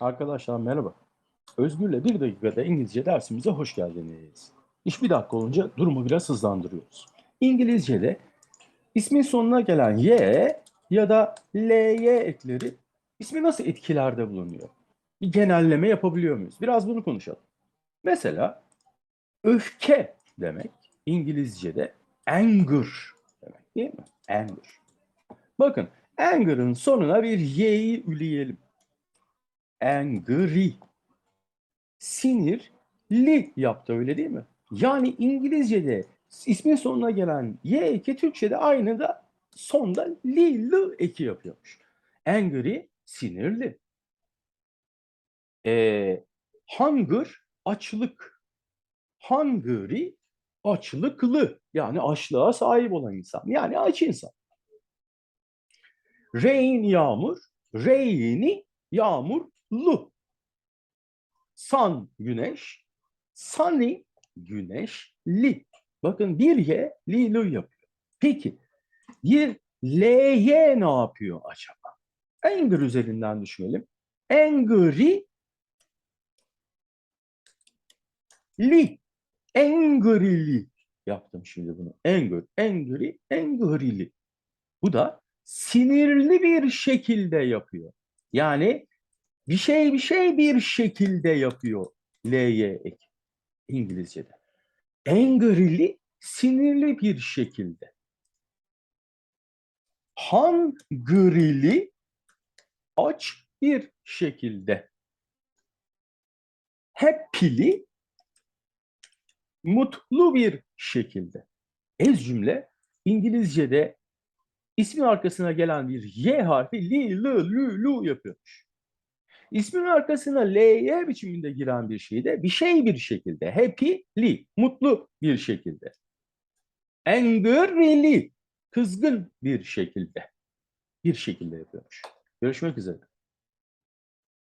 Arkadaşlar merhaba. Özgür'le bir dakikada İngilizce dersimize hoş geldiniz. İş bir dakika olunca durumu biraz hızlandırıyoruz. İngilizce'de ismin sonuna gelen y ya da ly ekleri ismi nasıl etkilerde bulunuyor? Bir genelleme yapabiliyor muyuz? Biraz bunu konuşalım. Mesela öfke demek İngilizce'de anger demek değil mi? Anger. Bakın anger'ın sonuna bir y'yi üleyelim angry. Sinirli yaptı öyle değil mi? Yani İngilizce'de ismin sonuna gelen y eki Türkçe'de aynı da sonda li, lı eki yapıyormuş. Angry, sinirli. Ee, hunger, açlık. Hungry, açlıklı. Yani açlığa sahip olan insan. Yani aç insan. Rain, yağmur. Rainy, yağmurlu. Sun güneş, sunny güneşli. Bakın bir y li lu yapıyor. Peki bir ly ne yapıyor acaba? Anger üzerinden düşünelim. Angry li. Angry'li yaptım şimdi bunu. Anger, angry, angry'li. Bu da sinirli bir şekilde yapıyor. Yani bir şey bir şey bir şekilde yapıyor ly ek İngilizce'de. Angry'li sinirli bir şekilde. Hungry'li aç bir şekilde. Happy'li mutlu bir şekilde. Ez cümle İngilizce'de ismin arkasına gelen bir y harfi li, lı, lü, lu yapıyormuş. İsmin arkasına ly biçiminde giren bir şey de bir şey bir şekilde, happy'li, mutlu bir şekilde. Angry'li, kızgın bir şekilde. Bir şekilde yapıyormuş. Görüşmek üzere.